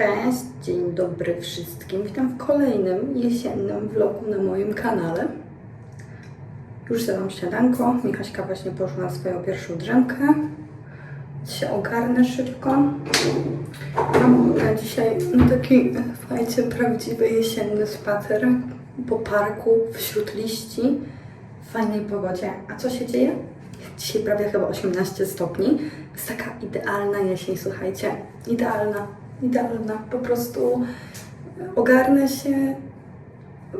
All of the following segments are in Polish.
Cześć, dzień dobry wszystkim. Witam w kolejnym jesiennym vlogu na moim kanale. Już zjadłam śniadanko. Michaśka właśnie poszła na swoją pierwszą drzemkę. Się ogarnę szybko. Mam dzisiaj na taki, słuchajcie, prawdziwy jesienny spacer po parku, wśród liści, w fajnej pogodzie. A co się dzieje? Dzisiaj prawie chyba 18 stopni. Jest taka idealna jesień, słuchajcie. Idealna, idealna. Po prostu ogarnę się,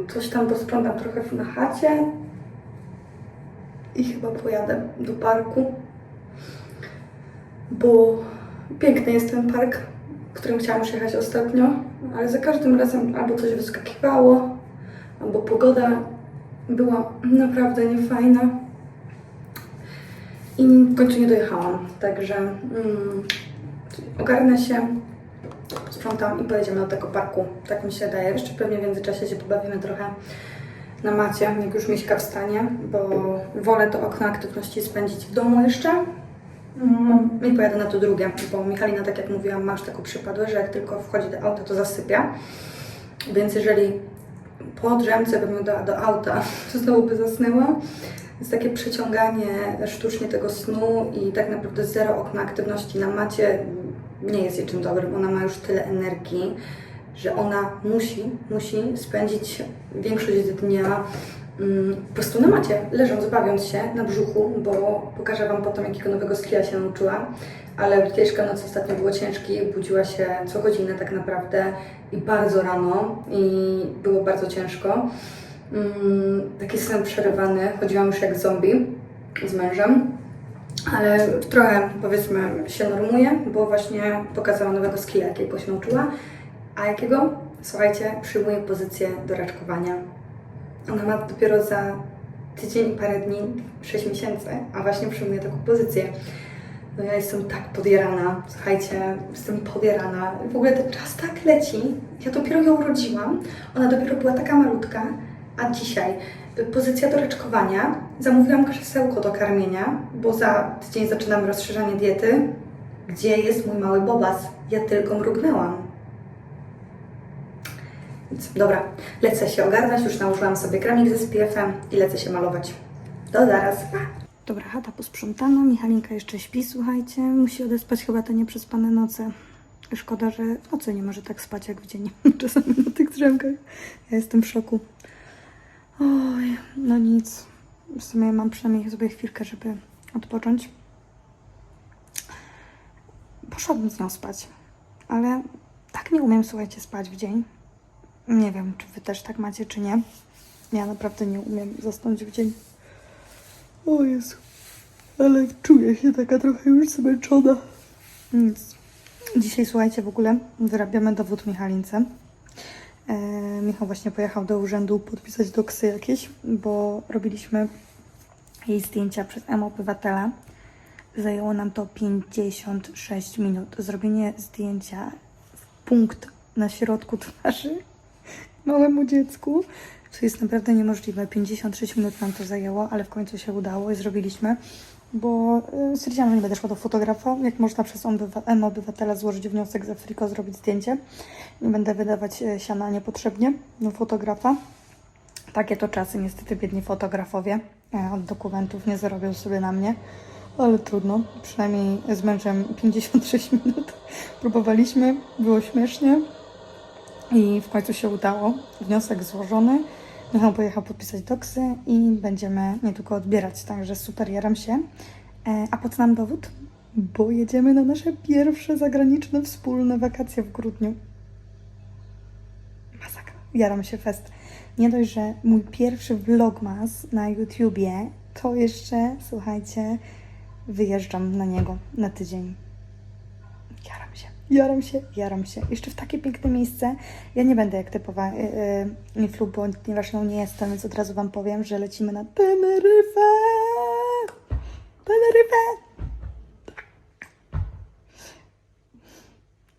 coś tam posprzątam trochę na chacie i chyba pojadę do parku, bo piękny jest ten park, w którym chciałam już jechać ostatnio, ale za każdym razem albo coś wyskakiwało, albo pogoda była naprawdę niefajna. I w końcu nie dojechałam, także mm, ogarnę się, sprzątam i pojedziemy do tego parku. Tak mi się daje. Jeszcze pewnie w międzyczasie się pobawimy trochę na macie, jak już Miśka wstanie, bo wolę to okno aktywności spędzić w domu jeszcze. Mm, I pojadę na to drugie, bo Michalina, tak jak mówiłam, masz taką przypadłe, że jak tylko wchodzi do auta, to zasypia. Więc jeżeli po drzemce bym ją dała do auta, znowu by zasnęła. Jest takie przeciąganie sztucznie tego snu i tak naprawdę zero okna aktywności na macie nie jest niczym dobrym. Ona ma już tyle energii, że ona musi, musi spędzić większość dnia mm, po prostu na macie, leżąc, bawiąc się na brzuchu, bo pokażę Wam potem, jakiego nowego skilla się nauczyła. Ale ciężka noc ostatnio było ciężki, budziła się co godzinę tak naprawdę i bardzo rano i było bardzo ciężko. Mm, taki sen przerywany, chodziłam już jak zombie z mężem, ale trochę powiedzmy się normuje, bo właśnie pokazała nowego skilla, jakiego się nauczyła. A jakiego? Słuchajcie, przyjmuje pozycję do raczkowania. Ona ma dopiero za tydzień parę dni, 6 miesięcy, a właśnie przyjmuje taką pozycję. No ja jestem tak podjarana, słuchajcie, jestem podjarana. W ogóle ten czas tak leci. Ja dopiero ją urodziłam, ona dopiero była taka malutka, a dzisiaj pozycja do raczkowania. Zamówiłam krzesełko do karmienia, bo za tydzień zaczynam rozszerzanie diety. Gdzie jest mój mały bobas? Ja tylko mrugnęłam. Więc dobra, lecę się ogarnąć, już nałożyłam sobie kramik ze SPF-em i lecę się malować. Do zaraz. Dobra, chata posprzątana, Michalinka jeszcze śpi, słuchajcie. Musi odespać chyba te nieprzespane noce. Szkoda, że nocy nie może tak spać jak w dzień. Czasami na tych drzemkach. Ja jestem w szoku. Oj, no nic. W sumie mam przynajmniej sobie chwilkę, żeby odpocząć. Poszłabym z nią spać, ale tak nie umiem, słuchajcie, spać w dzień. Nie wiem, czy wy też tak macie, czy nie. Ja naprawdę nie umiem zasnąć w dzień. O Jezu, ale czuję się taka trochę już zmęczona. Nic. Dzisiaj, słuchajcie, w ogóle wyrabiamy dowód Michalince. E, Michał właśnie pojechał do urzędu podpisać doksy jakieś, bo robiliśmy jej zdjęcia przez M-Obywatela. Zajęło nam to 56 minut. Zrobienie zdjęcia w punkt na środku twarzy małemu dziecku, co jest naprawdę niemożliwe. 56 minut nam to zajęło, ale w końcu się udało i zrobiliśmy, bo y, stwierdziłam, że nie będę szła do fotografa. Jak można przez obywa- M-Obywatela złożyć wniosek za friko, zrobić zdjęcie. Nie będę wydawać e, siana niepotrzebnie do fotografa. Takie to czasy, niestety biedni fotografowie e, od dokumentów nie zarobią sobie na mnie, ale trudno. Przynajmniej z mężem 56 minut próbowaliśmy, było śmiesznie i w końcu się udało. Wniosek złożony. Michał pojechał podpisać doksy i będziemy niedługo odbierać, także super, jaram się. E, a po co nam dowód? Bo jedziemy na nasze pierwsze zagraniczne wspólne wakacje w grudniu. Masakra. Jaram się fest. Nie dość, że mój pierwszy vlogmas na YouTubie, to jeszcze, słuchajcie, wyjeżdżam na niego na tydzień. Jaram się. Jaram się, jaram się. Jeszcze w takie piękne miejsce. Ja nie będę jak typowa yy, yy, ponieważ nią nie jestem, więc od razu Wam powiem, że lecimy na Teneryfę. Teneryfę.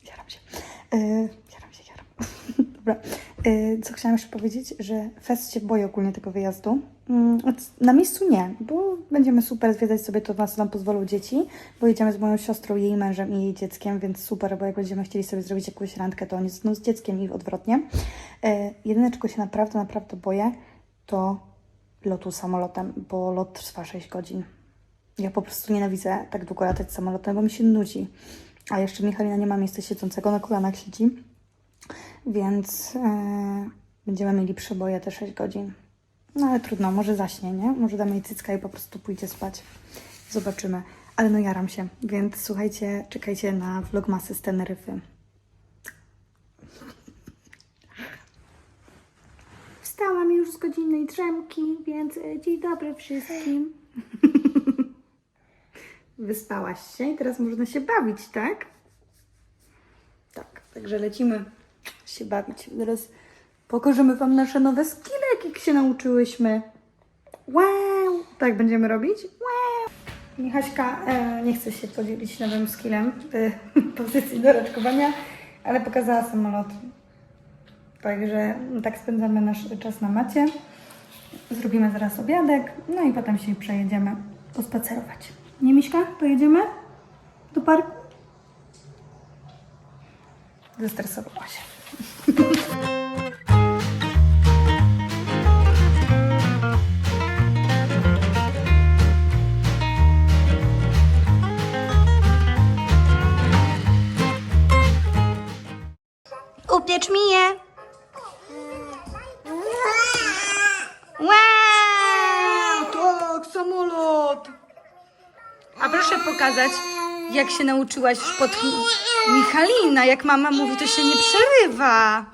Jaram się. Yy, jaram się, jaram. Dobra. Yy, Co chciałam jeszcze powiedzieć, że Fest się boi ogólnie tego wyjazdu. Mm, Na miejscu nie, bo będziemy super zwiedzać sobie to, co nam pozwolą dzieci, bo jedziemy z moją siostrą, jej mężem i jej dzieckiem, więc super, bo jak będziemy chcieli sobie zrobić jakąś randkę, to oni zostaną z dzieckiem i odwrotnie. Yy, Jedyne, czego się naprawdę, naprawdę boję, to lotu samolotem, bo lot trwa 6 godzin. Ja po prostu nienawidzę tak długo latać samolotem, bo mi się nudzi. A jeszcze Michalina nie ma miejsca siedzącego, na kolanach siedzi. Więc e, będziemy mieli przeboje te 6 godzin. No ale trudno, może zaśnie, nie? Może damy jej cycka i po prostu pójdzie spać. Zobaczymy. Ale no jaram się, więc słuchajcie, czekajcie na vlogmasy z Teneryfy. Wstałam już z godzinnej drzemki, więc e, dzień dobry wszystkim. Wyspałaś się i teraz można się bawić, tak? Tak, także lecimy się bawić. Teraz pokażemy Wam nasze nowe skille, jak się nauczyłyśmy. Wow! Tak będziemy robić? Wow! Michaśka e, nie chce się podzielić nowym skillem w pozycji do raczkowania, ale pokazała samolot. Także tak spędzamy nasz czas na macie. Zrobimy zaraz obiadek, no i potem się przejedziemy pospacerować. Nie, Miśka? Pojedziemy do parku? Zestresowała się. Upiecz mi je. Wow! Tak, samolot! A proszę pokazać, jak się nauczyłaś pod Michalina. Jak mama mówi, to się nie przerywa.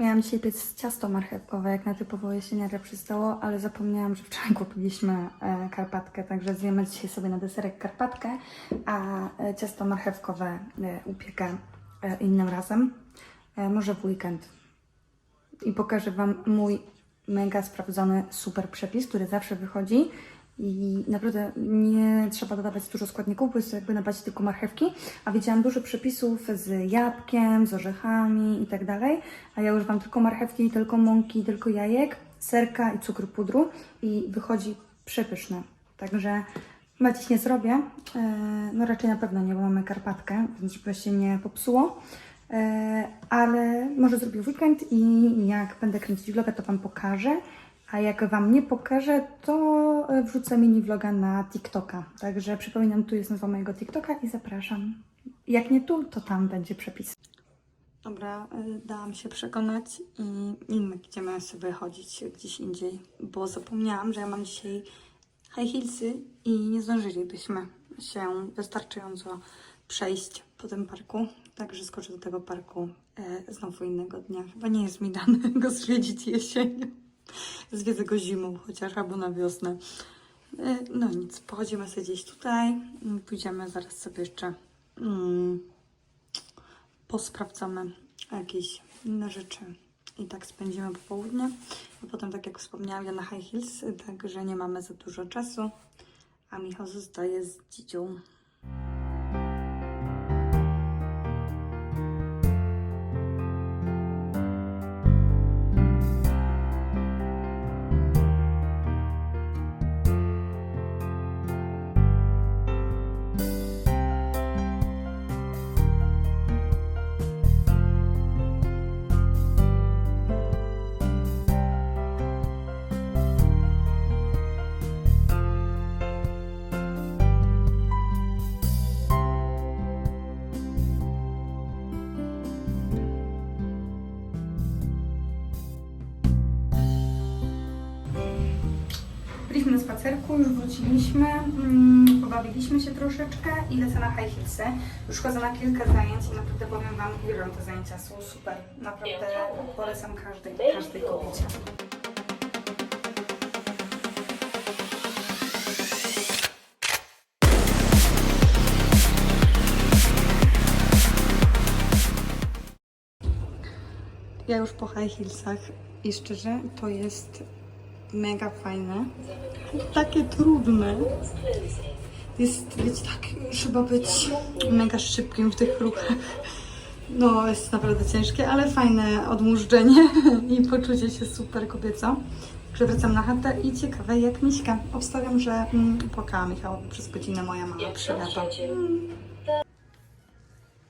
Miałam dzisiaj piec ciasto marchewkowe, jak na typowo jesieniarę przystało, ale zapomniałam, że wczoraj kupiliśmy e, karpatkę, także zjemy dzisiaj sobie na deserek karpatkę, a e, ciasto marchewkowe e, upiekę innym razem, może w weekend i pokażę Wam mój mega sprawdzony super przepis, który zawsze wychodzi i naprawdę nie trzeba dodawać dużo składników, bo jest to jakby na bazie tylko marchewki, a widziałam dużo przepisów z jabłkiem, z orzechami i tak dalej, a ja używam tylko marchewki, tylko mąki, tylko jajek, serka i cukru pudru i wychodzi przepyszne. Także chyba dziś nie zrobię, e, no raczej na pewno nie, bo mamy karpatkę, więc żeby się nie popsuło. E, ale może zrobię weekend i jak będę kręcić vloga, to Wam pokażę. A jak Wam nie pokażę, to e, wrzucę mini vloga na TikToka. Także przypominam, tu jest nazwa mojego TikToka i zapraszam. Jak nie tu, to tam będzie przepis. Dobra, y, dałam się przekonać i inny idziemy sobie chodzić gdzieś indziej, bo zapomniałam, że ja mam dzisiaj high heelsy i nie zdążylibyśmy się wystarczająco przejść po tym parku. Także skoczę do tego parku e, znowu innego dnia. Chyba nie jest mi dane go zwiedzić jesienią. Zwiedzę go zimą chociaż, albo na wiosnę. E, no nic, pochodzimy sobie gdzieś tutaj. Mm, Pójdziemy zaraz sobie jeszcze mm, posprawdzamy jakieś inne rzeczy i tak spędzimy popołudnie. A potem, tak jak wspomniałam, ja na high heels, także nie mamy za dużo czasu, a Michał zostaje z dzidzią. Spacerku, już wróciliśmy, mm, pobawiliśmy się troszeczkę i lecę na high heelsy. Już chodzę na kilka zajęć i naprawdę powiem Wam, uwielbiam te zajęcia, są super. Naprawdę polecam każdej, każdej kobiecie. Ja już po high heelsach i szczerze to jest mega fajne. Takie trudne. Jest, wiecie, tak, trzeba być mega szybkim w tych ruchach. No, jest naprawdę ciężkie, ale fajne odmurzczenie i poczucie się super kobieco. Także wracam na chatę i ciekawe jak Miśka. Obstawiam, że mm, płakała Michałowi przez godzinę moja mama przylata.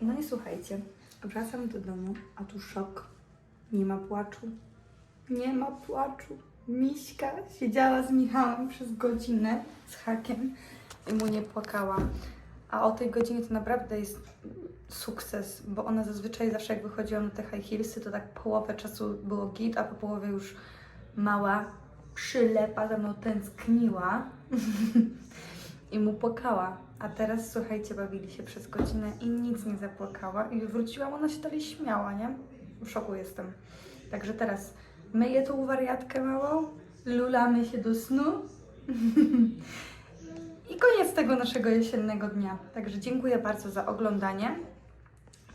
No i słuchajcie, wracam do domu, a tu szok. Nie ma płaczu. Nie ma płaczu. Miśka siedziała z Michałem przez godzinę z hakiem i mu nie płakała. A o tej godzinie to naprawdę jest sukces, bo ona zazwyczaj zawsze jak wychodziła na te high heelsy, to tak połowę czasu było git, a po połowie już mała przylepa za mną tęskniła i mu płakała. A teraz słuchajcie, bawili się przez godzinę i nic nie zapłakała i wróciłam, ona się dalej śmiała, nie? W szoku jestem. Także teraz myję tą wariatkę małą, lulamy się do snu i koniec tego naszego jesiennego dnia. Także dziękuję bardzo za oglądanie.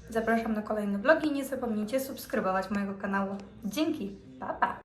Zapraszam na kolejne vlogi. Nie zapomnijcie subskrybować mojego kanału. Dzięki. Pa, pa.